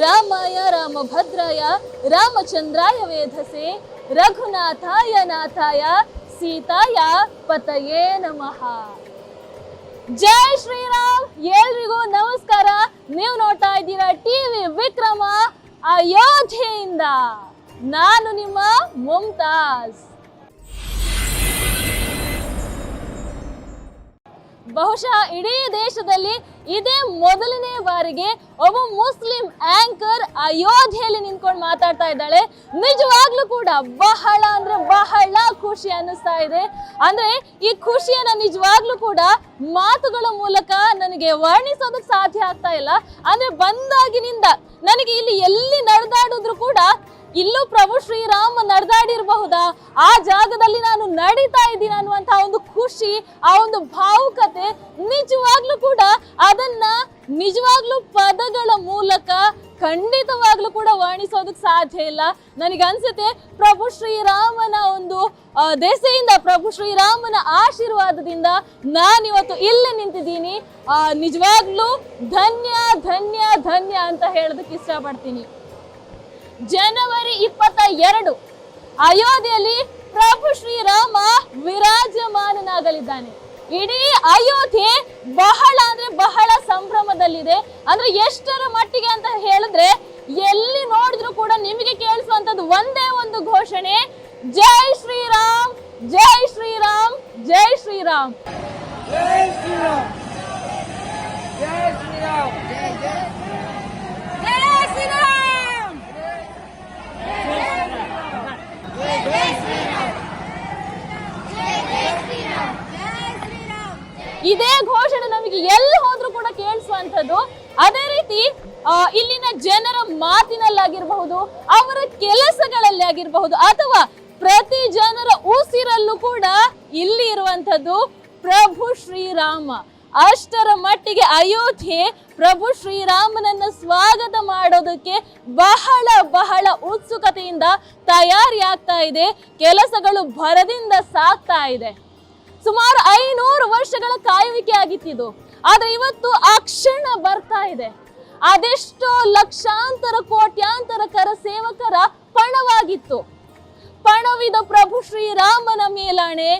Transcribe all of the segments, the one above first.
ರಾಮಾಯ ರಾಮಭದ್ರಾಯ, ರಾಮಚಂದ್ರಾಯ ವೇಧಸೆ, ರಘುನಾಥಾಯ ನಾಥಾಯ, ಸೀತಾಯ ಪತಯೇ ನಮಃ. ಜೈ ಶ್ರೀರಾಮ್, ಎಲ್ರಿಗೂ ನಮಸ್ಕಾರ. ನೀವು ನೋಡ್ತಾ ಇದ್ದೀರಾ ಟಿವಿ ವಿಕ್ರಮ ಅಯೋಧ್ಯೆಯಿಂದ. ನಾನು ನಿಮ್ಮ ಮುಮ್ತಾಜ್ ಬಹುಶಃ ಇಡೀ ದೇಶದಲ್ಲಿ ಇದೇ ಮೊದಲನೇ ಬಾರಿಗೆ ಒಬ್ಬ ಮುಸ್ಲಿಂ ಆಂಕರ್ ಅಯೋಧ್ಯೆಯಲ್ಲಿ ನಿಂತ್ಕೊಂಡು ಮಾತಾಡ್ತಾ ಇದ್ದಾಳೆ. ನಿಜವಾಗ್ಲೂ ಕೂಡ ಬಹಳ ಅಂದ್ರೆ ಬಹಳ ಖುಷಿ ಅನ್ನಿಸ್ತಾ ಇದೆ. ಅಂದ್ರೆ ಈ ಖುಷಿಯನ್ನ ನಿಜವಾಗ್ಲೂ ಕೂಡ ಮಾತುಗಳ ಮೂಲಕ ನನಗೆ ವರ್ಣಿಸೋದಕ್ಕೆ ಸಾಧ್ಯ ಆಗ್ತಾ ಇಲ್ಲ. ಅಂದ್ರೆ ಬಂದಾಗಿನಿಂದ ನನಗೆ ಇಲ್ಲಿ ಎಲ್ಲಿ ನಡೆದಾಡಿದ್ರು ಕೂಡ ಇಲ್ಲೂ ಪ್ರಭು ಶ್ರೀರಾಮ ನಡೆದಾಡಿರಬಹುದಾ? ಆ ಜಾಗದಲ್ಲಿ ನಾನು ನಡೀತಾ ಇದ್ದೀನಿ ಅನ್ನುವಂತಹ ಒಂದು ಖುಷಿ, ಆ ಒಂದು ಭಾವುಕತೆ ನಿಜವಾಗ್ಲೂ ಕೂಡ ಅದನ್ನ ನಿಜವಾಗ್ಲೂ ಪದಗಳ ಮೂಲಕ ಖಂಡಿತವಾಗ್ಲೂ ಕೂಡ ವರ್ಣಿಸೋದಕ್ಕೆ ಸಾಧ್ಯ ಇಲ್ಲ. ನನಗೆ ಅನ್ಸುತ್ತೆ ಪ್ರಭು ಶ್ರೀರಾಮನ ಒಂದು ದೆಸೆಯಿಂದ ಪ್ರಭು ಶ್ರೀರಾಮನ ಆಶೀರ್ವಾದದಿಂದ ನಾನಿವತ್ತು ಇಲ್ಲಿ ನಿಂತಿದ್ದೀನಿ. ನಿಜವಾಗ್ಲೂ ಧನ್ಯ ಧನ್ಯ ಧನ್ಯ ಅಂತ ಹೇಳೋದಕ್ಕೆ ಇಷ್ಟಪಡ್ತೀನಿ. ಜನವರಿ ಇಪ್ಪತ್ತ ಎರಡು ಅಯೋಧ್ಯೆಯಲ್ಲಿ ಪ್ರಭು ಶ್ರೀರಾಮ ವಿರಾಜಮಾನನಾಗಲಿದ್ದಾನೆ. ಇಡೀ ಅಯೋಧ್ಯೆ ಬಹಳ ಅಂದ್ರೆ ಬಹಳ ಸಂಭ್ರಮದಲ್ಲಿದೆ. ಅಂದ್ರೆ ಎಷ್ಟರ ಮಟ್ಟಿಗೆ ಅಂತ ಹೇಳಿದ್ರೆ ಎಲ್ಲಿ ನೋಡಿದ್ರು ಕೂಡ ನಿಮಗೆ ಕೇಳಿಸುವಂತದ್ದು ಒಂದೇ ಒಂದು ಘೋಷಣೆ, ಜೈ ಶ್ರೀರಾಮ್ ಜೈ ಶ್ರೀರಾಮ್ ಜೈ ಶ್ರೀರಾಮ್. ಇದೇ ಘೋಷಣೆ ನಮಗೆ ಎಲ್ಲಿ ಹೋದ್ರೂ ಕೂಡ ಕೇಳಿಸುವಂಥದ್ದು. ಅದೇ ರೀತಿ ಇಲ್ಲಿನ ಜನರ ಮಾತಿನಲ್ಲಾಗಿರಬಹುದು, ಅವರ ಕೆಲಸಗಳಲ್ಲಿ ಆಗಿರಬಹುದು, ಅಥವಾ ಪ್ರತಿ ಜನರ ಉಸಿರಲ್ಲೂ ಕೂಡ ಇಲ್ಲಿ ಇರುವಂಥದ್ದು ಪ್ರಭು ಶ್ರೀರಾಮ. ಅಷ್ಟರ ಮಟ್ಟಿಗೆ ಅಯೋಧ್ಯೆ ಪ್ರಭು ಶ್ರೀರಾಮನನ್ನ ಸ್ವಾಗತ ಮಾಡೋದಕ್ಕೆ ಬಹಳ ಬಹಳ ಉತ್ಸುಕತೆಯಿಂದ ತಯಾರಿ ಆಗ್ತಾ ಇದೆ, ಕೆಲಸಗಳು ಭರದಿಂದ ಸಾಗ್ತಾ ಇದೆ. ಸುಮಾರು ಐನೂರು ವರ್ಷಗಳ ಕಾಯುವಿಕೆ ಆಗಿತ್ತಿದು ಆದ್ರೆ ಇವತ್ತು ಆ ಕ್ಷಣ ಬರ್ತಾ ಇದೆ. ಅದೆಷ್ಟೋ ಲಕ್ಷಾಂತರ, ಕೋಟ್ಯಾಂತರ ಕರ ಸೇವಕರ ಪಣವಾಗಿತ್ತು. ಪಣವಿದ ಪ್ರಭು ಶ್ರೀರಾಮನ ಮೇಲಾಣೆ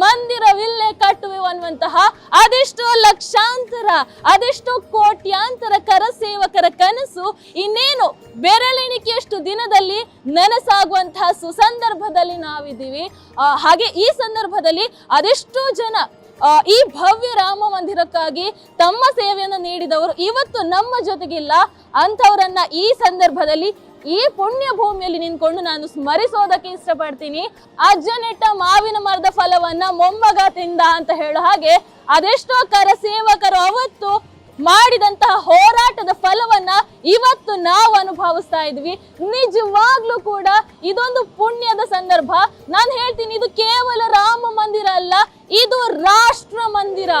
ಮಂದಿರವಿಲ್ಲೇ ಕಟ್ಟುವೆ ಅನ್ನುವಂತಹ ಅದೆಷ್ಟೋ ಲಕ್ಷಾಂತರ, ಅದೆಷ್ಟೋ ಕೋಟ್ಯಾಂತರ ಕರ ಸೇವಕರ ಕನಸು ಇನ್ನೇನು ಬೆರಳೆಣಿಕೆಯಷ್ಟು ದಿನದಲ್ಲಿ ನನಸಾಗುವಂತಹ ಸುಸಂದರ್ಭದಲ್ಲಿ ನಾವಿದ್ದೀವಿ. ಹಾಗೆ ಈ ಸಂದರ್ಭದಲ್ಲಿ ಅದೆಷ್ಟೋ ಜನ ಈ ಭವ್ಯ ರಾಮ ಮಂದಿರಕ್ಕಾಗಿ ತಮ್ಮ ಸೇವೆಯನ್ನು ನೀಡಿದವರು ಇವತ್ತು ನಮ್ಮ ಜೊತೆಗಿಲ್ಲ. ಅಂಥವರನ್ನ ಈ ಸಂದರ್ಭದಲ್ಲಿ ಈ ಪುಣ್ಯ ಭೂಮಿಯಲ್ಲಿ ನಿಂತ್ಕೊಂಡು ನಾನು ಸ್ಮರಿಸೋದಕ್ಕೆ ಇಷ್ಟಪಡ್ತೀನಿ. ಅಜ್ಜ ನೆಟ್ಟ ಮಾವಿನ ಮರದ ಫಲವನ್ನ ಮೊಮ್ಮಗ ತಿಂದ ಅಂತ ಹೇಳೋ ಹಾಗೆ ಅದೆಷ್ಟೋ ಕರ ಸೇವಕರು ಅವತ್ತು ಮಾಡಿದಂತಹ ಹೋರಾಟದ ಫಲವನ್ನ ಇವತ್ತು ನಾವು ಅನುಭವಿಸ್ತಾ ಇದ್ವಿ. ನಿಜವಾಗ್ಲೂ ಕೂಡ ಇದೊಂದು ಪುಣ್ಯದ ಸಂದರ್ಭ. ನಾನು ಹೇಳ್ತೀನಿ, ಇದು ಕೇವಲ ರಾಮ ಮಂದಿರ ಅಲ್ಲ, ಇದು ರಾಷ್ಟ್ರ ಮಂದಿರ.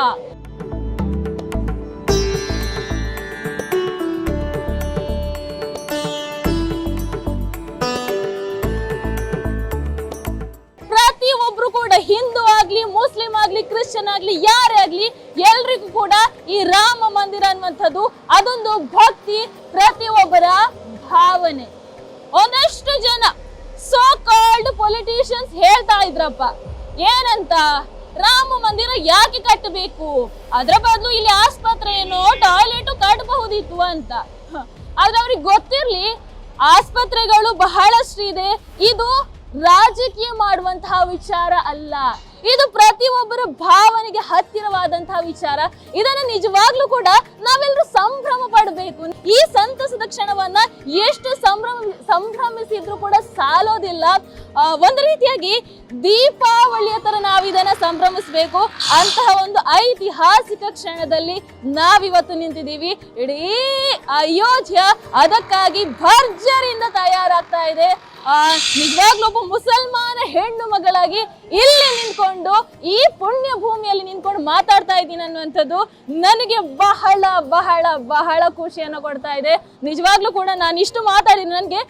ಆಗ್ಲಿ, ಮುಸ್ಲಿಂ ಆಗ್ಲಿ, ಕ್ರಿಶ್ಚಿಯನ್ ಆಗ್ಲಿ, ಯಾರೇ ಆಗ್ಲಿ, ಎಲ್ರಿಗೂ ಕೂಡ ಈ ರಾಮ ಮಂದಿರ ಅನ್ನುವಂಥದ್ದು ಅದೊಂದು ಭಕ್ತಿ ಪ್ರತಿಯೊಬ್ಬರ ಭಾವನೆ. ಒಂದಷ್ಟು ಜನ ಸೋ ಕಾಲ್ಡ್ ಪೊಲಿಟಿಷಿಯನ್ಸ್ ಹೇಳ್ತಾ ಇದ್ರಪ್ಪ, ಏನಂತ? ರಾಮ ಮಂದಿರ ಯಾಕೆ ಕಟ್ಟಬೇಕು? ಅದರ ಬದಲು ಇಲ್ಲಿ ಆಸ್ಪತ್ರೆ ಏನೋ ಟಾಯ್ಲೆಟ್ ಕಟ್ಟಬಹುದಿತ್ತು ಅಂತ. ಆದ್ರೆ ಅವ್ರಿಗೆ ಗೊತ್ತಿರ್ಲಿ, ಆಸ್ಪತ್ರೆಗಳು ಬಹಳಷ್ಟು ಇದೆ. ಇದು ರಾಜಕೀಯ ಮಾಡುವಂತಹ ವಿಚಾರ ಅಲ್ಲ. ಇದು ಪ್ರತಿಯೊಬ್ಬರ ಭಾವನೆಗೆ ಹತ್ತಿರವಾದಂತಹ ವಿಚಾರ. ಇದನ್ನ ನಿಜವಾಗ್ಲೂ ಕೂಡ ನಾವೆಲ್ಲರೂ ಸಂಭ್ರಮ ಪಡಬೇಕು. ಈ ಸಂತಸದ ಕ್ಷಣವನ್ನ ಎಷ್ಟು ಸಂಭ್ರಮ, ಸಂಭ್ರಮಿಸಿದ್ರು ಕೂಡ ಸಾಲೋದಿಲ್ಲ. ಒಂದು ರೀತಿಯಾಗಿ ದೀಪಾವಳಿಯ ತರ ನಾವು ಇದನ್ನ ಸಂಭ್ರಮಿಸಬೇಕು. ಅಂತಹ ಒಂದು ಐತಿಹಾಸಿಕ ಕ್ಷಣದಲ್ಲಿ ನಾವಿವತ್ತು ನಿಂತಿದ್ದೀವಿ. ಇಡೀ ಅಯೋಧ್ಯ ಅದಕ್ಕಾಗಿ ಭರ್ಜರಿಯಿಂದ ತಯಾರಾಗ್ತಾ ಇದೆ. ನಿಜವಾಗ್ಲೂ ಒಬ್ಬ ಮುಸಲ್ಮಾನ ಹೆಣ್ಣು ಮಗಳಾಗಿ ಇಲ್ಲಿ ನಿಂತ್ಕೊಂಡು ಈ ಪುಣ್ಯ ಭೂಮಿಯಲ್ಲಿ ನಿಂತ್ಕೊಂಡು ಮಾತಾಡ್ತಾ ಇದ್ದೀನಿ ಅನ್ನುವಂಥದ್ದು ನನಗೆ ಬಹಳ ಬಹಳ ಬಹಳ ಖುಷಿಯನ್ನು ಕೊಡ್ತಾ ಇದೆ. ನಿಜವಾಗ್ಲೂ ಕೂಡ ನಾನು ಇಷ್ಟು ಮಾತಾಡಿದ್ದೀನಿ ನನಗೆ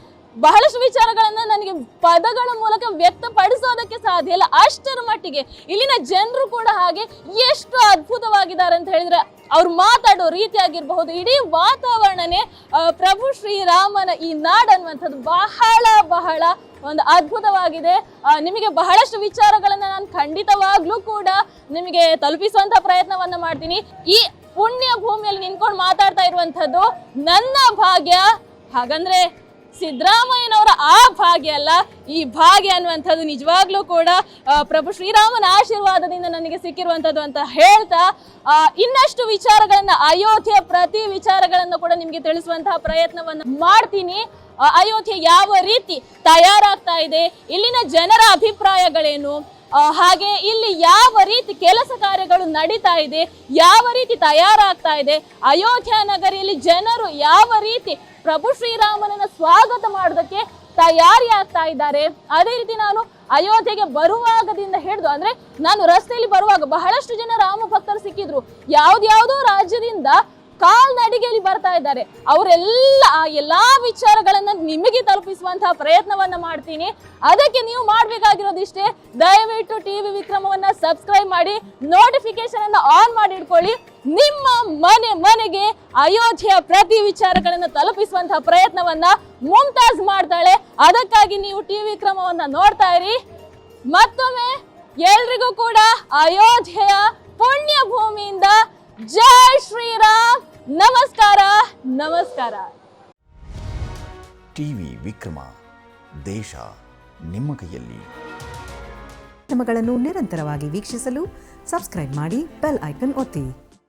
ಬಹಳಷ್ಟು ವಿಚಾರಗಳನ್ನ ನನಗೆ ಪದಗಳ ಮೂಲಕ ವ್ಯಕ್ತಪಡಿಸೋದಕ್ಕೆ ಸಾಧ್ಯ ಇಲ್ಲ. ಅಷ್ಟರ ಮಟ್ಟಿಗೆ ಇಲ್ಲಿನ ಜನರು ಕೂಡ ಹಾಗೆ ಎಷ್ಟು ಅದ್ಭುತವಾಗಿದ್ದಾರೆ ಅಂತ ಹೇಳಿದ್ರೆ ಅವ್ರು ಮಾತಾಡೋ ರೀತಿ ಆಗಿರಬಹುದು ಇಡೀ ವಾತಾವರಣನೇ ಪ್ರಭು ಶ್ರೀರಾಮನ ಈ ನಾಡ್ ಅನ್ನುವಂಥದ್ದು ಬಹಳ ಬಹಳ ಒಂದು ಅದ್ಭುತವಾಗಿದೆ. ನಿಮಗೆ ಬಹಳಷ್ಟು ವಿಚಾರಗಳನ್ನು ನಾನು ಖಂಡಿತವಾಗ್ಲೂ ಕೂಡ ನಿಮಗೆ ತಲುಪಿಸುವಂತ ಪ್ರಯತ್ನವನ್ನ ಮಾಡ್ತೀನಿ. ಈ ಪುಣ್ಯ ಭೂಮಿಯಲ್ಲಿ ನಿಂತ್ಕೊಂಡು ಮಾತಾಡ್ತಾ ಇರುವಂಥದ್ದು ನನ್ನ ಭಾಗ್ಯ. ಹಾಗಂದ್ರೆ ಸಿದ್ದರಾಮಯ್ಯನವರ ಆ ಭಾಗ್ಯ ಅಲ್ಲ, ಈ ಭಾಗ್ಯ ಅನ್ನುವಂಥದ್ದು ನಿಜವಾಗ್ಲೂ ಕೂಡ ಪ್ರಭು ಶ್ರೀರಾಮನ ಆಶೀರ್ವಾದದಿಂದ ನನಗೆ ಸಿಕ್ಕಿರುವಂಥದ್ದು ಅಂತ ಹೇಳ್ತಾ ಇನ್ನಷ್ಟು ವಿಚಾರಗಳನ್ನ, ಅಯೋಧ್ಯೆ ಪ್ರತಿ ವಿಚಾರಗಳನ್ನು ಕೂಡ ನಿಮಗೆ ತಿಳಿಸುವಂತಹ ಪ್ರಯತ್ನವನ್ನು ಮಾಡ್ತೀನಿ. ಅಯೋಧ್ಯೆ ಯಾವ ರೀತಿ ತಯಾರಾಗ್ತಾ ಇದೆ, ಇಲ್ಲಿನ ಜನರ ಅಭಿಪ್ರಾಯಗಳೇನು ಹಾಗೆ ಇಲ್ಲಿ ಯಾವ ರೀತಿ ಕೆಲಸ ಕಾರ್ಯಗಳು ನಡೀತಾ ಇದೆ, ಯಾವ ರೀತಿ ತಯಾರಾಗ್ತಾ ಇದೆ, ಅಯೋಧ್ಯ ನಗರಿಯಲ್ಲಿ ಜನರು ಯಾವ ರೀತಿ ಪ್ರಭು ಶ್ರೀರಾಮನನ್ನ ಸ್ವಾಗತ ಮಾಡೋದಕ್ಕೆ ತಯಾರಿ ಆಗ್ತಾ ಇದ್ದಾರೆ. ಅದೇ ರೀತಿ ನಾನು ಅಯೋಧ್ಯೆಗೆ ಬರುವಾಗದಿಂದ ಹಿಡಿದು, ಅಂದ್ರೆ ನಾನು ರಸ್ತೆಯಲ್ಲಿ ಬರುವಾಗ ಬಹಳಷ್ಟು ಜನ ರಾಮ ಭಕ್ತರು ಸಿಕ್ಕಿದ್ರು. ಯಾವ್ದ್ಯಾವ್ದೋ ರಾಜ್ಯದಿಂದ ಕಾಲ್ನಡಿಗೆಯಲ್ಲಿ ಬರ್ತಾ ಇದ್ದಾರೆ. ಅವರೆಲ್ಲ ಆ ಎಲ್ಲಾ ವಿಚಾರಗಳನ್ನ ನಿಮಗೆ ತಲುಪಿಸುವಂತಹ ಪ್ರಯತ್ನವನ್ನ ಮಾಡ್ತೀನಿ. ಅದಕ್ಕೆ ನೀವು ಮಾಡಬೇಕಾಗಿರೋದಿಷ್ಟೇ, ದಯವಿಟ್ಟು ಟಿವಿ ವಿಕ್ರಮವನ್ನ ಸಬ್ಸ್ಕ್ರೈಬ್ ಮಾಡಿ ನೋಟಿಫಿಕೇಶನ್ ಅನ್ನ ಆನ್ ಮಾಡಿ ಇಟ್ಕೊಳ್ಳಿ. ನಿಮ್ಮ ಮನೆ ಮನೆಗೆ ಅಯೋಧ್ಯೆಯ ಪ್ರತಿ ವಿಚಾರಗಳನ್ನು ತಲುಪಿಸುವಂತಹ ಪ್ರಯತ್ನವನ್ನ ಮುಮ್ತಾಜ್ ಮಾಡ್ತಾಳೆ. ಅದಕ್ಕಾಗಿ ನೀವು ಟಿವಿ ವಿಕ್ರಮವನ್ನ ನೋಡ್ತಾ ಇರಿ. ಮತ್ತೊಮ್ಮೆ ಎಲ್ರಿಗೂ ಕೂಡ ಅಯೋಧ್ಯೆಯ ಪುಣ್ಯ ಭೂಮಿಯಿಂದ ಜೈ ಶ್ರೀರಾಮ್. ನಮಸ್ಕಾರ ನಮಸ್ಕಾರ. ಟಿವಿ ವಿಕ್ರಮ ದೇಶ ನಿಮ್ಮ ಕೈಯಲ್ಲಿ. ನಿರಂತರವಾಗಿ ವೀಕ್ಷಿಸಲು ಸಬ್ಸ್ಕ್ರೈಬ್ ಮಾಡಿ ಬೆಲ್ ಐಕನ್ ಒತ್ತಿ.